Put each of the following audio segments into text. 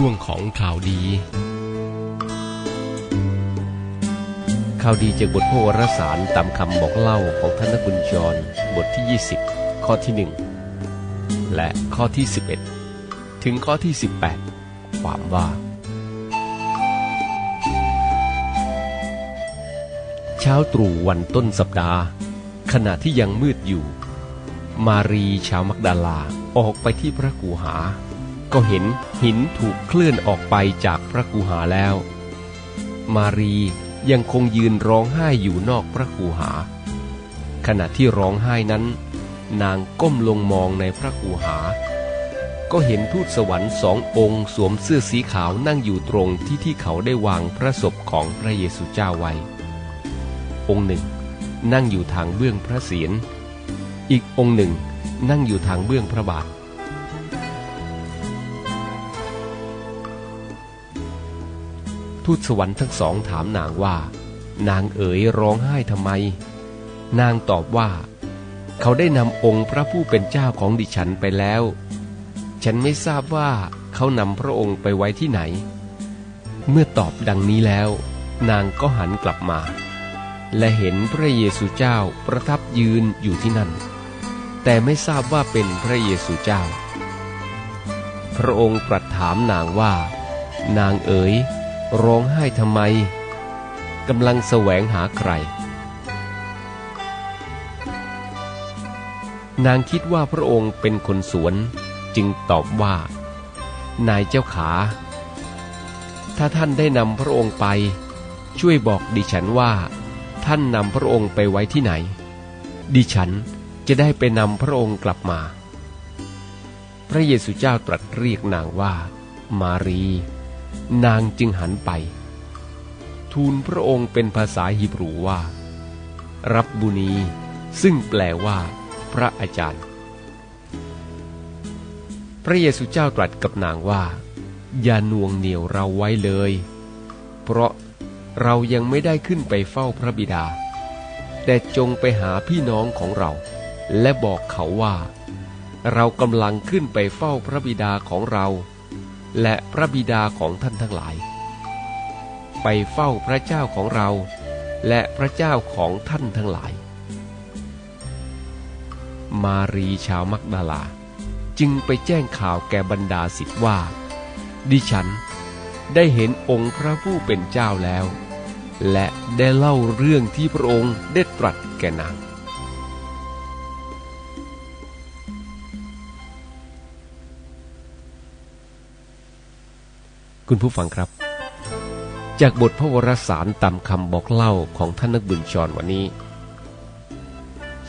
ช่วงของข่าวดี ข่าวดีจากบทพระวรสารตามคำบอกเล่าของท่านนักบุญจร บทที่ 20 ข้อที่ 1 และข้อที่ 11 ถึงข้อที่ 18 ความว่า เช้าตรู่วันต้นสัปดาห์ ขณะที่ยังมืดอยู่ มารีชาวมักดาลาออกไปที่พระกูหา ก็เห็นหินถูกเคลื่อนออกไปจากพระกูหาแล้ว มารียังคงยืนร้องไห้อยู่นอกพระกูหา ขณะที่ร้องไห้นั้น นางก้มลงมองในพระกูหา ก็เห็นทูตสวรรค์สององค์สวมเสื้อสีขาวนั่งอยู่ตรงที่ที่เขาได้วางพระศพของพระเยซูเจ้าไว้ องค์หนึ่ง นั่งอยู่ทางเบื้องพระเศียร อีกองค์หนึ่งนั่งอยู่ทางเบื้องพระบาท ทูตสวรรค์ทั้งสองถามนางว่า นางเอ๋ยร้องไห้ทำไม นางตอบว่า เขาได้นำองค์พระผู้เป็นเจ้าของดิฉันไปแล้ว ฉันไม่ทราบว่าเขานำพระองค์ไปไว้ที่ไหน เมื่อตอบดังนี้แล้ว นางก็หันกลับมา และเห็นพระเยซูเจ้าประทับยืนอยู่ที่นั่น แต่ไม่ทราบว่าเป็นพระเยซูเจ้า พระองค์ตรัสถามนางว่า นางเอ๋ย ร้องไห้ทำไมกำลังแสวงหาใคร นางคิดว่าพระองค์เป็นคนสวน จึงตอบว่า นายเจ้าขา ถ้าท่านได้นำพระองค์ไป ช่วยบอกดิฉันว่า ท่านนำพระองค์ไปไว้ที่ไหน ดิฉันจะได้ไปนำพระองค์กลับมา พระเยซูเจ้าตรัสเรียกนางว่า มารี นางจึงหันไป ทูลพระองค์เป็นภาษาฮีบรูว่า รับบุนีซึ่งแปลว่า พระอาจารย์ พระเยซูเจ้าตรัสกับนางว่า อย่าน่วงเหนียวเราไว้เลย เพราะเรายังไม่ได้ขึ้นไปเฝ้าพระบิดา แต่จงไปหาพี่น้องของเรา และบอกเขาว่า เรากำลังขึ้นไปเฝ้าพระบิดาของเรา และพระบิดาของท่านทั้งหลาย ไปเฝ้าพระเจ้าของเรา และพระเจ้าของท่านทั้งหลาย มารีชาวมักดาลาจึงไปแจ้งข่าวแก่บรรดาสิทธิ์ว่า ดิฉันได้เห็นองค์พระผู้เป็นเจ้าแล้ว และได้เล่าเรื่องที่พระองค์ได้ตรัสแก่นาง คุณผู้ฟังครับ จากบทพระวรสารตามคำบอกเล่าของท่านนักบุญชรวันนี้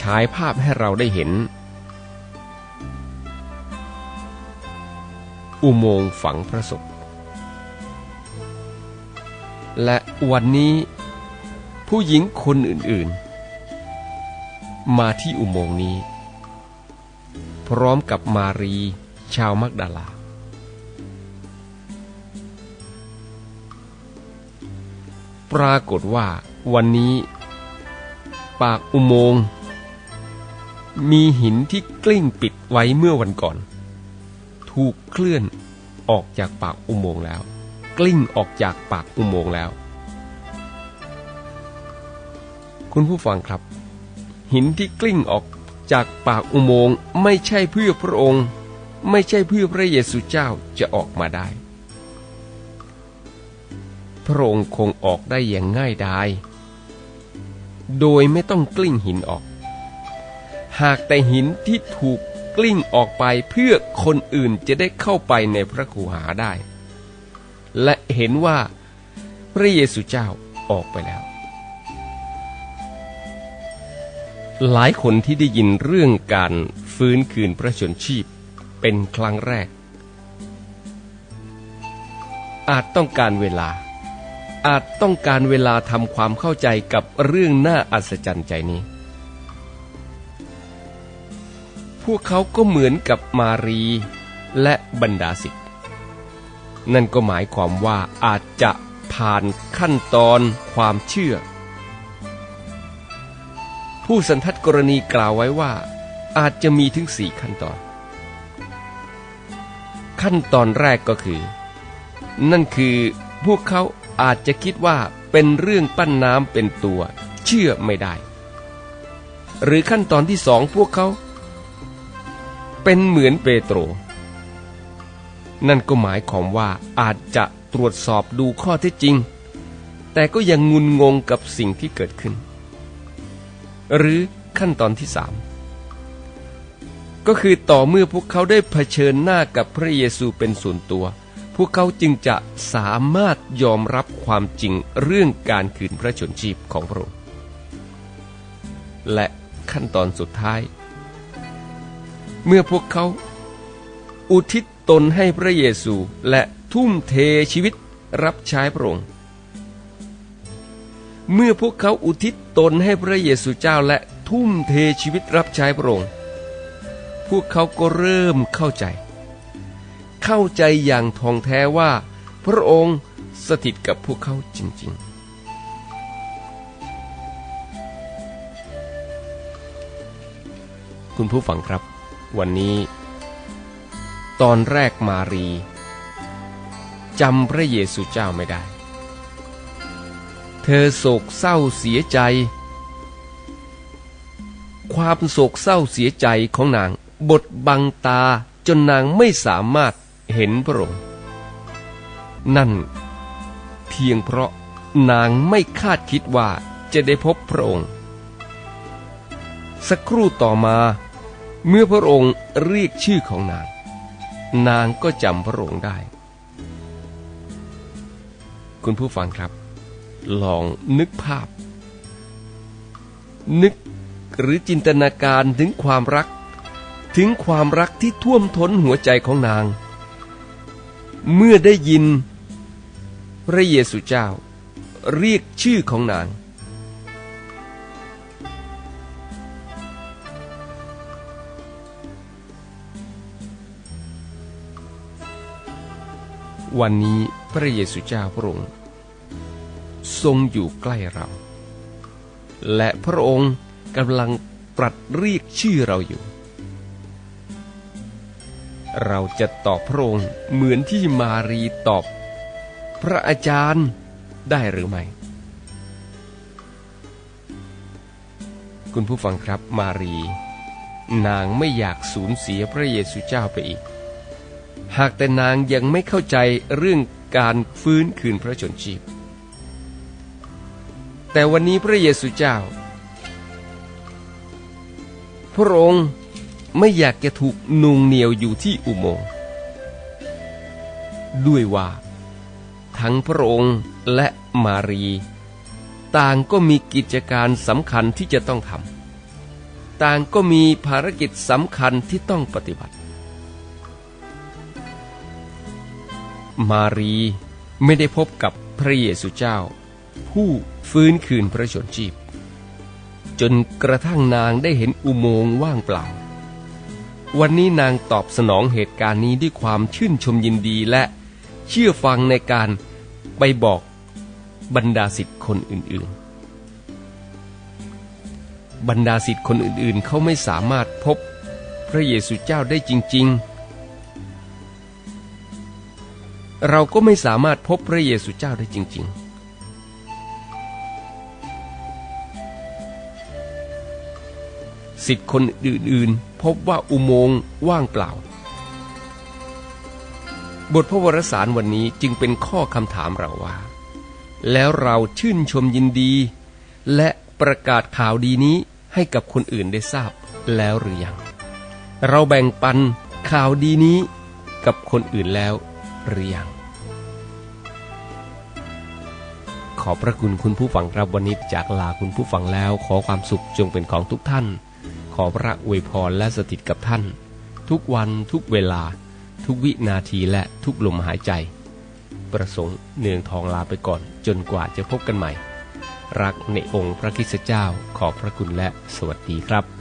ฉายภาพให้เราได้เห็น อุโมงค์ฝังพระศพและวันนี้ผู้หญิงคนอื่นๆ มาที่อุโมงค์นี้ พร้อมกับมารีชาวมักดาลา ปรากฏว่าวันนี้ ปากอุโมงค์ มีหินที่กลิ้งปิดไว้เมื่อวันก่อน ถูกเคลื่อนออกจากปากอุโมงค์แล้ว กลิ้งออกจากปากอุโมงค์แล้ว คุณผู้ฟังครับ หินที่กลิ้งออกจากปากอุโมงค์ไม่ใช่เพื่อพระองค์ ไม่ใช่เพื่อพระเยซูเจ้าจะออกมาได้ ระองค์คงออกได้อย่างง่ายดาย โดยไม่ต้องกลิ้งหินออก หากแต่หินที่ถูกกลิ้งออกไปเพื่อคนอื่นจะได้เข้าไปในพระคูหาได้ และเห็นว่าพระเยซูเจ้าออกไปแล้ว หลายคนที่ได้ยินเรื่องการฟื้นคืนพระชนชีพเป็นครั้งแรก อาจต้องการเวลา อาจต้องการเวลาทำความเข้าใจกับเรื่องน่าอัศจรรย์ใจนี้ พวกเขาก็เหมือนกับมารีและบรรดาศิษย์นั่นก็หมายความว่าอาจจะผ่านขั้นตอนความเชื่อ ผู้สันทัดกรณีกล่าวไว้ว่า อาจจะมีถึงสี่ขั้นตอน ขั้นตอนแรกก็คือ นั่นคือพวกเขา อาจจะคิดว่าเป็นเรื่องปั้นน้ำเป็นตัว เชื่อไม่ได้ หรือขั้นตอนที่สองพวกเขา เป็นเหมือนเปโตร นั่นก็หมายความว่าอาจจะตรวจสอบดูข้อเท็จจริง แต่ก็ยังงุนงงกับสิ่งที่เกิดขึ้น หรือขั้นตอนที่สามก็คือต่อเมื่อพวกเขาได้เผชิญหน้ากับพระเยซูเป็นส่วนตัว วกเขาจึงจะสามารถยอมรับความจริงเรื่องการคืนพระชนชีพของพระองค์ และขั้นตอนสุดท้าย เมื่อพวกเขา อุทิศตนให้พระเยซูและทุ่มเทชีวิตรับใช้พระองค์ เมื่อพวกเขาอุทิศตนให้พระเยซูเจ้าและทุ่มเทชีวิตรับใช้พระองค์ พวกเขาก็เริ่มเข้าใจ เข้าใจอย่างทองแท้ว่า พระองค์สถิตกับพวกเขาจริง ๆ คุณผู้ฟังครับ วันนี้ ตอนแรกมารีจำพระเยซูเจ้าไม่ได้ เธอโศกเศร้าเสียใจ ความโศกเศร้าเสียใจของนางบดบังตาจนนางไม่สามารถ เห็นพระองค์นั่น เพียงเพราะนางไม่คาดคิดว่าจะได้พบพระองค์ สักครู่ต่อมาเมื่อพระองค์เรียกชื่อของนาง นางก็จำพระองค์ได้ คุณผู้ฟังครับ ลองนึกภาพ นึกหรือจินตนาการถึงความรัก ถึงความรักที่ท่วมท้นหัวใจของนาง เมื่อได้ยิน พระเยซูเจ้า เรียกชื่อของนาง วันนี้พระเยซูเจ้าพระองค์ทรงอยู่ใกล้เรา และพระองค์กำลังตรัสเรียกชื่อเราอยู่ เราจะตอบพระองค์เหมือนที่มารีตอบ พระอาจารย์ได้หรือไม่ คุณผู้ฟังครับมารี นางไม่อยากสูญเสียพระเยซูเจ้าไปอีก หากแต่นางยังไม่เข้าใจเรื่องการฟื้นคืนพระชนชีพ แต่วันนี้พระเยซูเจ้า พระองค์ ไม่อยากจะถูกนุงเหนียวอยู่ที่อุโมงค์ด้วยว่า ทั้งพระองค์และมารี ต่างก็มีกิจการสำคัญที่จะต้องทำต่างก็มีภารกิจสำคัญที่ต้องปฏิบัติ มารีไม่ได้พบกับพระเยซูเจ้า ผู้ฟื้นคืนพระชนชีพ จนกระทั่งนางได้เห็นอุโมงค์ว่างเปล่า วันนี้นางตอบสนองเหตุการณ์นี้ด้วยความชื่นชมยินดีและเชื่อฟังในการไปบอกบรรดาสิทธิ์คนอื่นๆ บรรดาสิทธิ์คนอื่นๆ เขาไม่สามารถพบพระเยซูเจ้าได้จริง ๆ เราก็ไม่สามารถพบพระเยซูเจ้าได้จริง ๆ สิทธิ์คนอื่นๆ พบว่าอุโมงค์ว่างเปล่า บทพระวรสารวันนี้จึงเป็นข้อคำถามเราว่า แล้วเราชื่นชมยินดี และประกาศข่าวดีนี้ให้กับคนอื่นได้ทราบแล้วหรือยัง เราแบ่งปันข่าวดีนี้กับคนอื่นแล้วหรือยัง ขอพระคุณคุณผู้ฟังครับวันนี้จากลาคุณผู้ฟังแล้ว ขอความสุขจงเป็นของทุกท่าน อพระอวยพรและสถิตกับท่าน ทุกวันทุกเวลา ทุกวินาทีและทุกลมหายใจ ประสงค์เนืองทองลาไปก่อนจนกว่าจะพบกันใหม่ รักในองค์พระคิสเจ้าขอบพระคุณและสวัสดีครับ